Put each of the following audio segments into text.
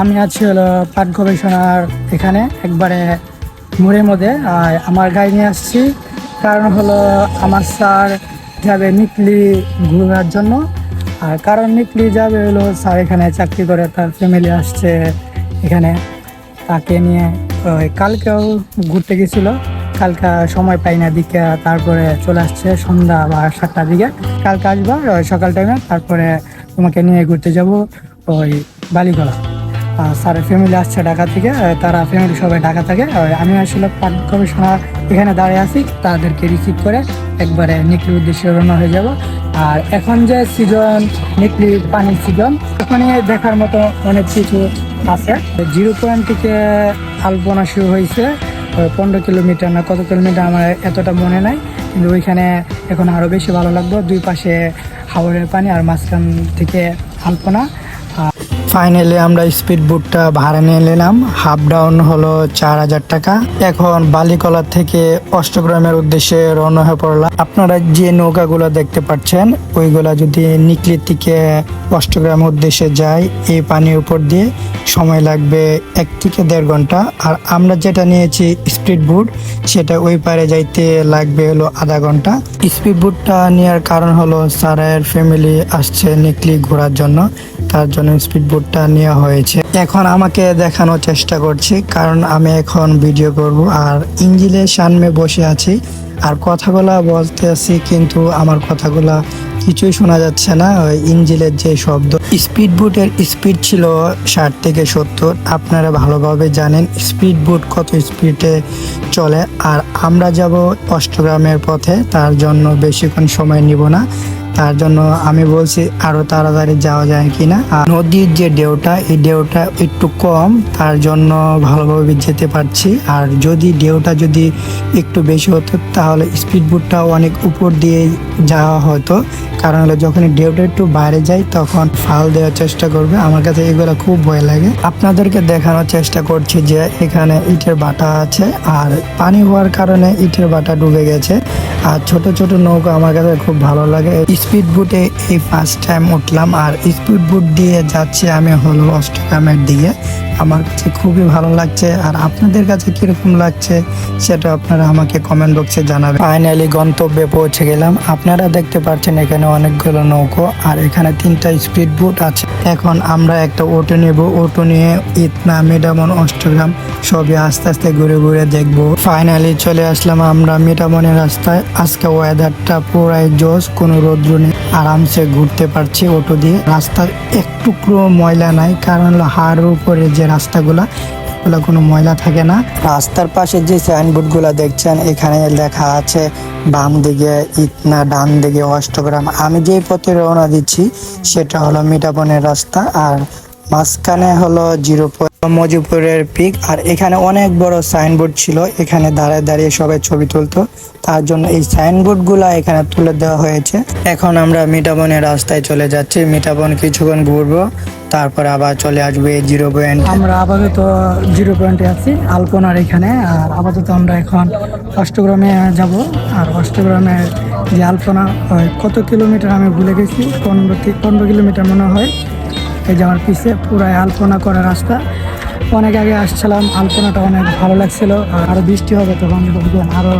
আমি আছি হলো পাট গবেষণার এখানে, একবারে মোড়ের মধ্যে, আর আমার গাড়ি নিয়ে আসছি। কারণ হলো আমার স্যার যাবে নিকলি ঘোরার জন্য। আর কারণ নিকলি যাবে হলো স্যার এখানে চাকরি করে, তার ফ্যামিলি আসছে এখানে। তাকে নিয়ে, ওই কালকেও ঘুরতে গেছিল। কালকে সময় পাই না, দিকে তারপরে চলে আসছে সন্ধ্যা বা সাতটার দিকে। কালকে আসবা, ওই সকাল টাইমে তারপরে তোমাকে নিয়ে ঘুরতে যাব ওই বালিগলা। স্যারের ফ্যামিলি আসছে ঢাকা থেকে তারা ফ্যামিলি সবাই ঢাকা থাকে। আমি আসলে পার্ক গবেষণা এখানে দাঁড়িয়ে আছি, তাদেরকে রিসিভ করে একবারে নিকলি উদ্দেশ্যে রওনা হয়ে যাব। আর এখন যে সিজন নিকলি পানির সিজন ওখানে দেখার মতো অনেক কিছু আছে। জিরো পয়েন্ট থেকে আলপনা শুরু হয়েছে পনেরো কিলোমিটার না কত কিলোমিটার আমার এতটা মনে নাই, কিন্তু ওইখানে এখন আরও বেশি ভালো লাগবে। দুই পাশে হাওড়ের পানি আর মাঝখান থেকে আলপনা। ফাইনালি আমরা স্পিড বোটটা ভাড়া নিয়ে নিলাম। হাফ ডাউন হলো চার হাজার টাকা। এখন বালিকলা থেকে অষ্টগ্রামের উদ্দেশ্যে রওনা হয়ে পড়লাম। আপনারা যে নৌকাগুলো দেখতে পাচ্ছেন, ওইগুলা যদি নিকলির থেকে অষ্টগ্রামের উদ্দেশ্যে যায় এই পানির উপর দিয়ে সময় লাগবে এক থেকে দেড় ঘণ্টা। আর আমরা যেটা নিয়েছি স্পিড বোট সেটা ওই পারে যাইতে লাগবে হলো আধা ঘণ্টা। স্পিড বোটটা নেওয়ার কারণ হলো স্যারের ফ্যামিলি আসছে নিকলি ঘোরার জন্য। তার জন্য স্পিড বোটটা নেওয়া হয়েছে। এখন আমাকে দেখানোর চেষ্টা করছি, কারণ আমি এখন ভিডিও করব আর ইঞ্জিনের সামনে বসে আছি। আর কথাগুলা বলতে আছি কিন্তু আমার কথাগুলা কিছুই শোনা যাচ্ছে না, ওই ইঞ্জিনের যে শব্দ। স্পিড বোটের স্পিড ছিল ষাট থেকে সত্তর, আপনারা ভালোভাবে জানেন স্পিড বোট কত স্পিডে চলে। আর আমরা যাব অষ্টগ্রামের পথে, তার জন্য বেশিক্ষণ সময় নিব না। তার জন্য আমি বলছি, আরও তাড়াতাড়ি যাওয়া যায় কিনা? আর নদীর যে ঢেউটা, এই ঢেউটা একটু কম, তার জন্য ভালোভাবে যেতে পারছি। আর যদি ঢেউটা যদি একটু বেশি হতো, তাহলে স্পিড বোটটা অনেক উপর দিয়ে যাওয়া হতো। কারণ হলো যখন ঢেউটা একটু বাইরে যায়, তখন ফাল দেওয়ার চেষ্টা করবে। আমার কাছে এগুলো খুব ভয় লাগে। আপনাদেরকে দেখানোর চেষ্টা করছি যে, এখানে ইটের বাটা আছে, আর পানি হওয়ার কারণে ইটের বাটা ডুবে গেছে। আর ছোট ছোট নৌকা আমার কাছে খুব ভালো লাগে। স্পিড বোটে এই ফার্স্ট টাইম উঠলাম আর স্পিড বুট দিয়ে যাচ্ছি আমি হলো অষ্টগ্রামের দিকে। আমার কাছে খুবই ভালো লাগছে, আর আপনাদের কাছে কীরকম লাগছে সেটা আপনারা আমাকে কমেন্ট বক্সে জানাবেন। ফাইনালি গন্তব্যে পৌঁছে গেলাম। আপনারা দেখতে পাচ্ছেন এখানে অনেকগুলো নৌকো, আর এখানে তিনটা স্পিড বোট আছে। এখন আমরা একটা অটো নেব। অটো নিয়ে ইতনা মিডামন অষ্টগ্রাম সবই আস্তে আস্তে ঘুরে ঘুরে দেখব। ফাইনালি চলে আসলাম আমরা মিটামনের রাস্তায়। আজকে ওয়েদারটা পুরাই জোস কোনো রৌদ্র নেই। আরামসে ঘুরতে পারছি অটো দিয়ে। রাস্তার একটুকরো ময়লা নাই, কারণ হাড়ের উপরে যে রাস্তাগুলা, এগুলো কোনো ময়লা থাকে না। রাস্তার পাশে যে সাইনবোর্ডগুলো দেখছেন, এখানে লেখা আছে, বাম দিকে ইতনা, ডান দিকে অষ্টগ্রাম। আমি যে পথে রওনা দিচ্ছি, সেটা হলো মিটাবনের রাস্তা, আর মাঝখানে হলো জিরো মজিপুরের পিক। আর এখানে অনেক বড় সাইনবোর্ড ছিল। এখানে দাঁড়ায় দাঁড়িয়ে সবাই ছবি তুলতো। তার জন্য এই সাইনবোর্ডগুলা এখানে তুলে দেওয়া হয়েছে। এখন আমরা মিটাবনের রাস্তায় চলে যাচ্ছি। মিটাবন কিছুক্ষণ ঘুরবো। তারপর আবার চলে আসবে জিরো পয়েন্ট আমরা আপাতত জিরো পয়েন্টে আছি, আলপনার এখানে। আর আপাতত আমরা এখন অষ্টগ্রামে যাব। আর অষ্টগ্রামের যে আলপনা কত কিলোমিটার আমি ভুলে গেছি, পনেরো পনেরো কিলোমিটার মনে হয়। এই যে আমার পিছে পুরাই আলপনা করা রাস্তা। অনেক আগে আসছিলাম, আলপনাটা অনেক ভালো লাগছিল। আর বৃষ্টি হবে তখন দেখবেন আরও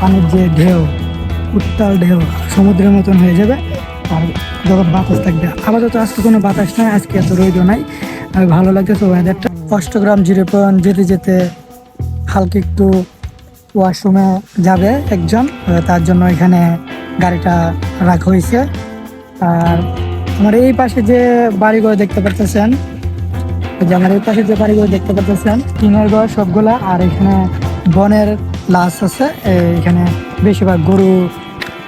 পানির যে ঢেউ, উত্তাল ঢেউ সমুদ্রের মতন হয়ে যাবে। আর যখন বাতাস থাকবে, আপাতত আজকে কোনো বাতাস নাই, আজকে এত রোদ নাই। ভালো লাগতেছে ওয়েদারটা অষ্টগ্রাম জিরো পয়েন্ট যেতে যেতে হালকা একটু ওয়াশরুমে যাবে একজন, তার জন্য এখানে গাড়িটা রাখা হয়েছে। আর আমার এই পাশে যে বাড়িঘর দেখতে পাচ্ছেন এই পাশে যে বাড়িগুলো দেখতে পাচ্ছেন, টিনের ঘর সবগুলা, আর এখানে বনের লাশ আছে। এখানে বেশিরভাগ গরু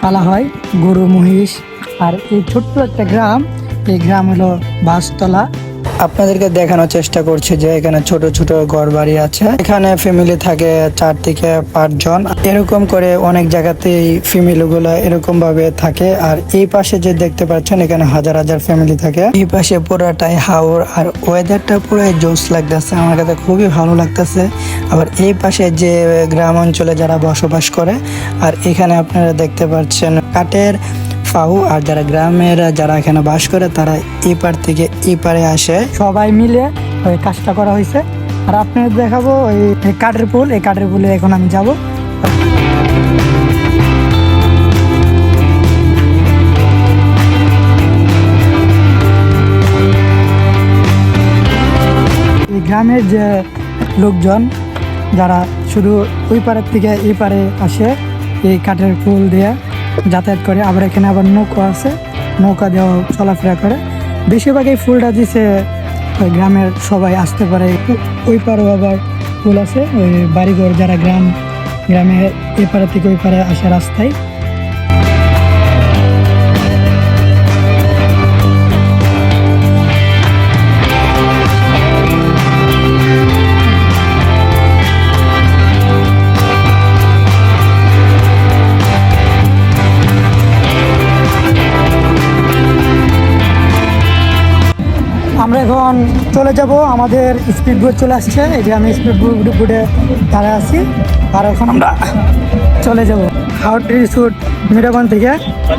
পালা হয়, গরু, মহিষ। আর এই ছোট্ট একটা গ্রাম, এই গ্রাম হলো বাসতলা। আপনাদেরকে দেখানোর চেষ্টা করছি যে এখানে ছোট ছোট ঘর বাড়ি আছে। এখানে ফ্যামিলি থাকে চার থেকে পাঁচজন। এরকম করে অনেক জায়গাতেই ফ্যামিলি গুলো এরকম ভাবে থাকে। আর এই পাশে যে দেখতে পাচ্ছেন, এখানে হাজার হাজার ফ্যামিলি থাকে। এই পাশে পুরাটাই হাওর আর ওয়েদারটা পুরো জোস লাগতেছে। আমার কাছে খুবই ভালো লাগতেছে। আবার এই পাশে যে গ্রাম অঞ্চলে যারা বসবাস করে, আর এখানে আপনারা দেখতে পাচ্ছেন কাঠের ফাউ আর যারা গ্রামের যারা এখানে বাস করে, তারা এই পার থেকে এই পারে আসে। সবাই মিলে ওই কাজটা করা হয়েছে। আর আপনাদের দেখাবো ওই কাঠের পুল। এই কাঠের পুলে এখন আমি যাব। গ্রামের যে লোকজন, যারা শুধু ওই পারের থেকে এই পারে আসে, এই কাঠের পুল দিয়ে। যাতায়াত করে। আবার এখানে আবার নৌকো আছে, নৌকা দেওয়া চলাফেরা করে। বেশিরভাগ এই ফুলটা দিছে, ওই গ্রামের সবাই আসতে পারে। ওই পারও আবার ফুল আছে, ওই বাড়িঘর যারা গ্রাম, গ্রামে এপারে থেকে ওই পারে আসে রাস্তায়। চলে যাব আমাদের স্পিড বোট চলে আসছে এই যে আমি স্পিড বোটে দাঁড়ায় আছি আর এখন আমরা চলে যাব। হাউট রিসুট মিরাবন থেকে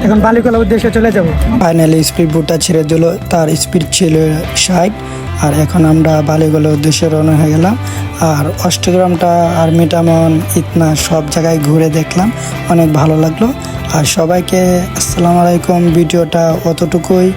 এখন বালিকলা উদ্দেশ্যে চলে যাব। ফাইনালি স্পিড বোটটা ছেড়ে দিল তার স্পিড ছিল ষাট আর এখন আমরা বালিগলের উদ্দেশ্যে রওনা হয়ে গেলাম আর অষ্টগ্রামটা আর মিটামন ইতনা সব জায়গায় ঘুরে দেখলাম অনেক ভালো লাগল আর সবাইকে আসসালামু আলাইকুম ভিডিওটা অতটুকুই।